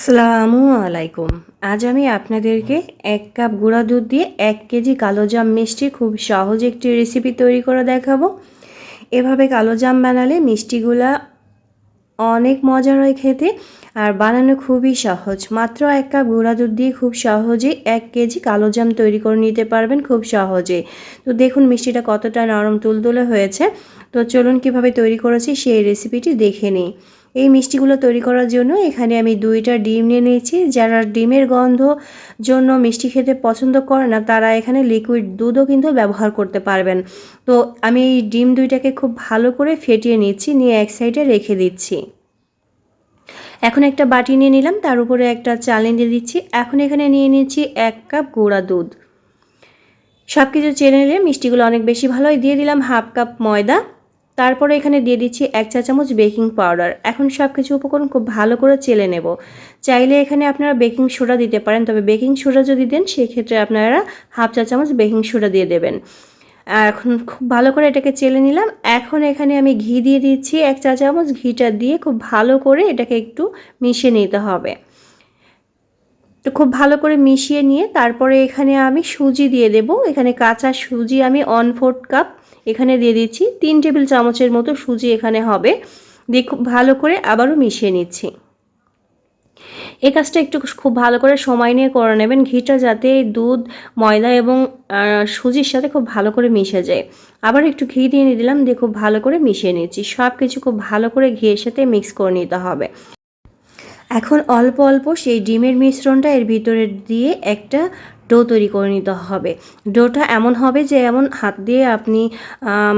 আসসালামু আলাইকুম। আজ আমি আপনাদেরকে এক কাপ গুঁড়া দুধ দিয়ে এক কেজি কালোজাম মিষ্টি খুব সহজ একটি রেসিপি তৈরি করে দেখাবো। এভাবে কালোজাম বানালে মিষ্টিগুলা অনেক মজার হয় খেতে আর বানানো খুবই সহজ। মাত্র এক কাপ গুঁড়া দুধ দিয়ে খুব সহজেই এক কেজি কালোজাম তৈরি করে নিতে পারবেন খুব সহজেই তো দেখুন মিষ্টিটা কতটা নরম তুলতুলে হয়েছে। তো চলুন কীভাবে তৈরি করেছি সেই রেসিপিটি দেখে নিই। এই মিষ্টিগুলো তৈরি করার জন্য এখানে আমি দুইটা ডিম নিয়ে নিয়েছি। যারা ডিমের গন্ধ জন্য মিষ্টি খেতে পছন্দ করে না, তারা এখানে লিকুইড দুধও কিন্তু ব্যবহার করতে পারবেন। তো আমি এই ডিম দুইটাকে খুব ভালো করে ফেটিয়ে নিচ্ছি, নিয়ে এক সাইডে রেখে দিচ্ছি। এখন একটা বাটি নিয়ে নিলাম, তার উপরে একটা চালেন দিয়ে দিচ্ছি। এখন এখানে নিয়ে নিচ্ছি এক কাপ গুঁড়া দুধ। সব কিছু চেনে নিলে মিষ্টিগুলো অনেক বেশি ভালোই দিয়ে দিলাম, হাফ কাপ ময়দা। তারপরে এখানে দিয়ে দিচ্ছি এক চা চামচ বেকিং পাউডার। এখন সব কিছু উপকরণ খুব ভালো করে চেলে নেব। চাইলে এখানে আপনারা বেকিং সোডা দিতে পারেন, তবে বেকিং সোডা যদি দেন, সেক্ষেত্রে আপনারা হাফ চা চামচ বেকিং সোডা দিয়ে দেবেন। এখন খুব ভালো করে এটাকে চেলে নিলাম। এখন এখানে আমি ঘি দিয়ে দিচ্ছি। এক চা চামচ ঘিটা দিয়ে খুব ভালো করে এটাকে একটু মিশিয়ে নিতে হবে। তো খুব ভালো করে মিশিয়ে নিয়ে তারপরে এখানে আমি সুজি দিয়ে দেব। এখানে কাঁচা সুজি আমি ওয়ান ফোর্থ কাপ এখানে দিয়ে দিচ্ছি তিন টেবিল চামচের মতো সুজি এখানে হবে। দিয়ে খুব ভালো করে আবারও মিশিয়ে নিচ্ছি। এই কাজটা একটু খুব ভালো করে সময় নিয়ে করে নেবেন। ঘিটা যাতে দুধ, ময়দা এবং সুজির সাথে খুব ভালো করে মিশে যায়। আবার একটু ঘি দিয়ে নিয়ে দিলাম, দিয়ে খুব ভালো করে মিশিয়ে নিচ্ছি। সব কিছু খুব ভালো করে ঘিয়ের সাথে মিক্স করে নিতে হবে। এখন অল্প অল্প সেই ডিমের মিশ্রণটা এর ভিতরে দিয়ে একটা ডো তৈরি করে নিতে হবে। ডোটা এমন হবে যে এমন হাত দিয়ে আপনি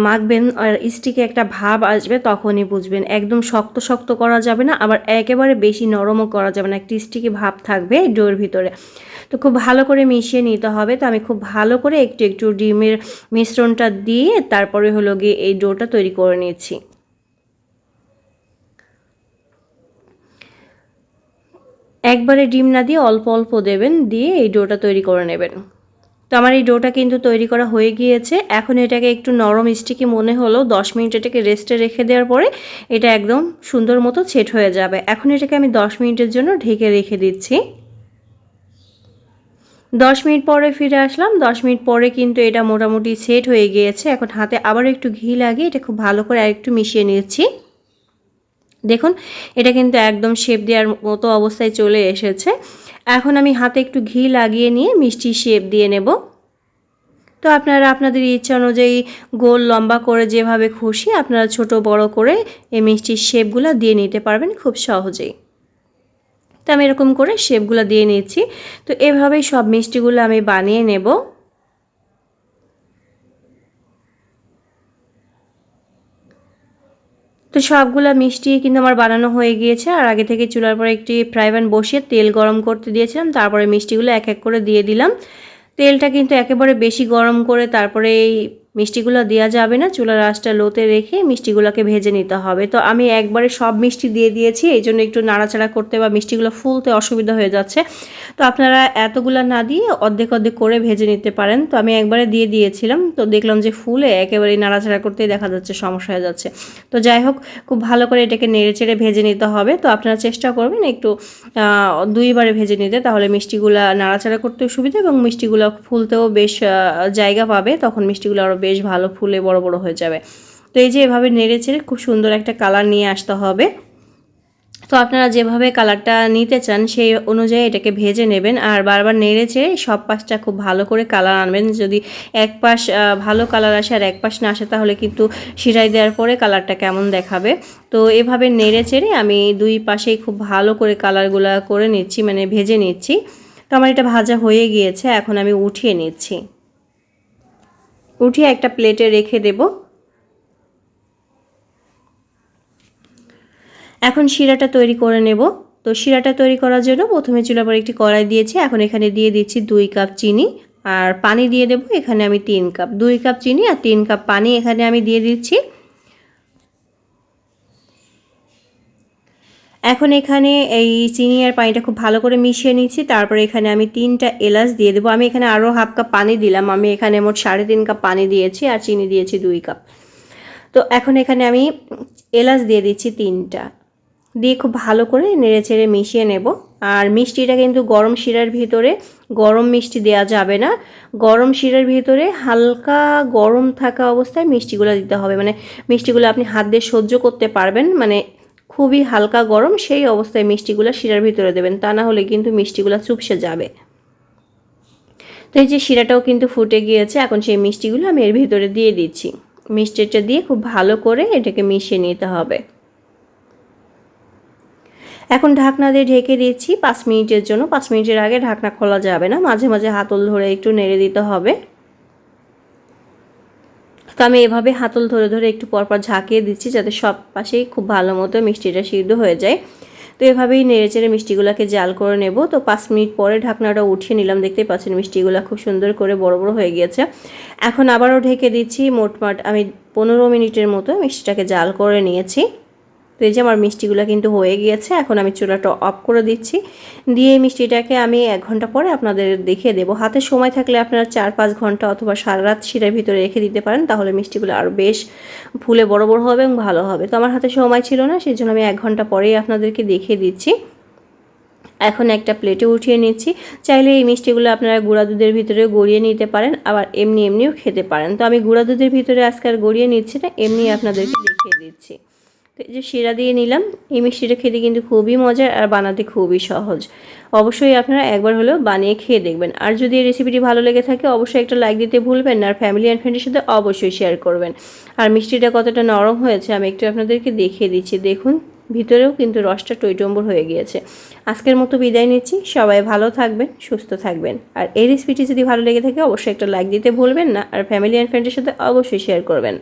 মাখবেন আর স্টিকে একটা ভাব আসবে তখনই বুঝবেন। একদম শক্ত শক্ত করা যাবে না, আবার একেবারে বেশি নরমও করা যাবে না, একটি স্টিকি ভাব থাকবে ডোর ভিতরে। তো খুব ভালো করে মিশিয়ে নিতে হবে। তো আমি খুব ভালো করে একটু একটু ডিমের মিশ্রণটা দিয়ে তারপরে হলো গিয়ে এই ডোটা তৈরি করে নিয়েছি একবারে ডিম না দিয়ে অল্প অল্প দেবেন, দিয়ে এই ডোটা তৈরি করে নেবেন। তো আমার এই ডোটা কিন্তু তৈরি করা হয়ে গিয়েছে। এখন এটাকে একটু নরম স্টিকি মনে হলো, দশ মিনিট এটাকে রেস্টে রেখে দেওয়ার পরে এটা একদম সুন্দর মতো ছেট হয়ে যাবে। এখন এটাকে আমি দশ মিনিটের জন্য ঢেকে রেখে দিচ্ছি। দশ মিনিট পরে ফিরে আসলাম। দশ মিনিট পরে কিন্তু এটা মোটামুটি সেট হয়ে গিয়েছে। এখন হাতে আবার একটু ঘি লাগিয়ে এটা খুব ভালো করে আর একটু মিশিয়ে নিচ্ছি। দেখুন, এটা কিন্তু একদম শেপ দেওয়ার মতো অবস্থায় চলে এসেছে। এখন আমি হাতে একটু ঘি লাগিয়ে নিয়ে মিষ্টি শেপ দিয়ে নেব। তো আপনারা, আপনাদের ইচ্ছা অনুযায়ী গোল লম্বা করে যেভাবে খুশি আপনারা ছোট, বড় করে এই মিষ্টির শেপগুলো দিয়ে নিতে পারবেন খুব সহজেই। তো আমি এরকম করে শেপগুলো দিয়ে নিচ্ছি। তো এভাবেই সব মিষ্টিগুলো আমি বানিয়ে নেব। তো সবগুলো মিষ্টি কিন্তু আমার বানানো হয়ে গিয়েছে। আর আগে থেকে চুলার পরে একটি ফ্রাই প্যান বসিয়ে তেল গরম করতে দিয়েছিলাম। তারপরে মিষ্টিগুলো এক এক করে দিয়ে দিলাম। তেলটা কিন্তু একেবারে বেশি গরম করে তারপরে এই মিষ্টিগুলো দেওয়া যাবে না, চুলার আঁচটা লোতে রেখে মিষ্টিগুলোকে ভেজে নিতে হবে। তো আমি একবারে সব মিষ্টি দিয়ে দিয়েছি, এই জন্য একটু নাড়াচাড়া করতে বা মিষ্টিগুলো ফুলতে অসুবিধা হয়ে যাচ্ছে। তো আপনারা এতগুলো না দিয়ে অর্ধেক অর্ধেক করে ভেজে নিতে পারেন। তো আমি একবারে দিয়ে দিয়েছিলাম, তো দেখলাম যে ফুলে একেবারেই নাড়াচাড়া করতেই দেখা যাচ্ছে সমস্যা হয়ে যাচ্ছে। তো যাই হোক, খুব ভালো করে এটাকে নেড়ে চেড়ে ভেজে নিতে হবে। তো আপনারা চেষ্টা করবেন একটু দুইবারে ভেজে নিতে, তাহলে মিষ্টিগুলো নাড়াচাড়া করতেও সুবিধা এবং মিষ্টিগুলো ফুলতেও বেশ জায়গা পাবে, তখন মিষ্টিগুলো আরও বেশ ভালো ফুলে বড় বড় হয়ে যাবে। তো এই যে এভাবে নেড়ে চেড়ে খুব সুন্দর একটা কালার নিয়ে আসতে হবে। তো আপনারা যেভাবে কালারটা নিতে চান সেই অনুযায়ী এটাকে ভেজে নেবেন আর বারবার নেড়ে চেড়ে সব পাশটা খুব ভালো করে কালার আনবেন। যদি এক পাশ ভালো কালার আসে আর এক পাশ না আসে তাহলে কিন্তু সিরাই দেওয়ার পরে কালারটা কেমন দেখাবে। তো এভাবে নেড়ে চেড়ে আমি দুই পাশেই খুব ভালো করে কালারগুলো করে নিচ্ছি মানে ভেজে নিচ্ছি। তো আমার এটা ভাজা হয়ে গিয়েছে, এখন আমি উঠিয়ে নিচ্ছি। উঠিয়ে একটা প্লেটে রেখে দেব। এখন শিরাটা তৈরি করে নেব। তো শিরাটা তৈরি করার জন্য প্রথমে চুলা পরে একটি কড়াই দিয়েছি। এখন এখানে দিয়ে দিচ্ছি দুই কাপ চিনি আর পানি দিয়ে দেব। এখানে আমি তিন কাপ, দুই কাপ চিনি আর তিন কাপ পানি এখানে আমি দিয়ে দিচ্ছি। এখন এখানে এই চিনি আর পানিটা খুব ভালো করে মিশিয়ে নিচ্ছি। তারপরে এখানে আমি তিনটা এলাচ দিয়ে দেবো। আমি এখানে আরও হাফ কাপ পানি দিলাম। আমি এখানে মোট সাড়ে তিন কাপ পানি দিয়েছি আর চিনি দিয়েছি দুই কাপ। তো এখন এখানে আমি এলাচ দিয়ে দিচ্ছি তিনটা। দিয়ে খুব ভালো করে নেড়ে চেড়ে মিশিয়ে নেব। আর মিষ্টিটা কিন্তু গরম শিরার ভিতরে গরম মিষ্টি দেওয়া যাবে না। গরম শিরার ভিতরে হালকা গরম থাকা অবস্থায় মিষ্টিগুলো দিতে হবে। মানে মিষ্টিগুলো আপনি হাত দিয়ে সহ্য করতে পারবেন। মানে খুবই হালকা গরম, সেই অবস্থায় মিষ্টিগুলো শিরার ভিতরে দেবেন। তা না হলে কিন্তু মিষ্টিগুলো চুপসে যাবে। তো এই যে শিরাটাও কিন্তু ফুটে গিয়েছে, এখন সেই মিষ্টিগুলো আমি এর ভিতরে দিয়ে দিচ্ছি। মিষ্টিটা দিয়ে খুব ভালো করে এটাকে মিশিয়ে নিতে হবে। এখন ঢাকনা দিয়ে ঢেকে দিচ্ছি পাঁচ মিনিটের জন্য। পাঁচ মিনিটের আগে ঢাকনা খোলা যাবে না, মাঝে মাঝে হাতল ধরে একটু নেড়ে দিতে হবে। তো আমি এভাবে হাতল ধরে ধরে একটু পরপর ঝাঁকিয়ে দিচ্ছি যাতে সব পাশেই খুব ভালো মতো মিষ্টিটা সিদ্ধ হয়ে যায়। তো এভাবেই নেড়ে চেড়ে মিষ্টিগুলোকে জাল করে নেব। তো পাঁচ মিনিট পরে ঢাকনাটা উঠিয়ে নিলাম, দেখতেই পাচ্ছেন মিষ্টিগুলো খুব সুন্দর করে বড় বড় হয়ে গিয়েছে। এখন আবারও ঢেকে দিচ্ছি, মোটমাট আমি পনেরো মিনিটের মতো মিষ্টিটাকে জাল করে নিয়েছি। তো এই যে আমার মিষ্টিগুলো কিন্তু হয়ে গিয়েছে, এখন আমি চুলাটা অফ করে দিচ্ছি। দিয়ে এই মিষ্টিটাকে আমি এক ঘণ্টা পরে আপনাদের দেখিয়ে দেবো। হাতে সময় থাকলে আপনারা চার পাঁচ ঘণ্টা অথবা সারা রাত শিরার ভিতরে রেখে দিতে পারেন, তাহলে মিষ্টিগুলো আরও বেশ ফুলে বড় বড় হবে এবং ভালো হবে। তো আমার হাতে সময় ছিল না সেই জন্য আমি এক ঘণ্টা পরেই আপনাদেরকে দেখিয়ে দিচ্ছি। এখন একটা প্লেটে উঠিয়ে নিচ্ছি। চাইলে এই মিষ্টিগুলো আপনারা গুঁড়া দুধের ভিতরে গড়িয়ে নিতে পারেন, আবার এমনি এমনিও খেতে পারেন। তো আমি গুঁড়া দুধের ভিতরে আজকে আর গড়িয়ে নিচ্ছি না, এমনি আপনাদেরকে দেখিয়ে দিচ্ছি। যে শিরা দিয়ে নিলাম, এই মিষ্টিটা খেতে কিন্তু খুবই মজার আর বানাতে খুবই সহজ। অবশ্যই আপনারা একবার হলেও বানিয়ে খেয়ে দেখবেন। আর যদি এই রেসিপিটি ভালো লেগে থাকে, অবশ্যই একটা লাইক দিতে ভুলবেন না আর ফ্যামিলি অ্যান্ড ফ্রেন্ডের সাথে অবশ্যই শেয়ার করবেন। আর মিষ্টিটা কতটা নরম হয়েছে, আমি একটু আপনাদেরকে দেখিয়ে দিচ্ছি। দেখুন, ভিতরেও কিন্তু রসটা টইটম্বর হয়ে গিয়েছে। আজকের মতো বিদায় নিচ্ছি। সবাই ভালো থাকবেন, সুস্থ থাকবেন। আর এই রেসিপিটি যদি ভালো লেগে থাকে, অবশ্যই একটা লাইক দিতে ভুলবেন না আর ফ্যামিলি অ্যান্ড ফ্রেন্ডের সাথে অবশ্যই শেয়ার করবেন।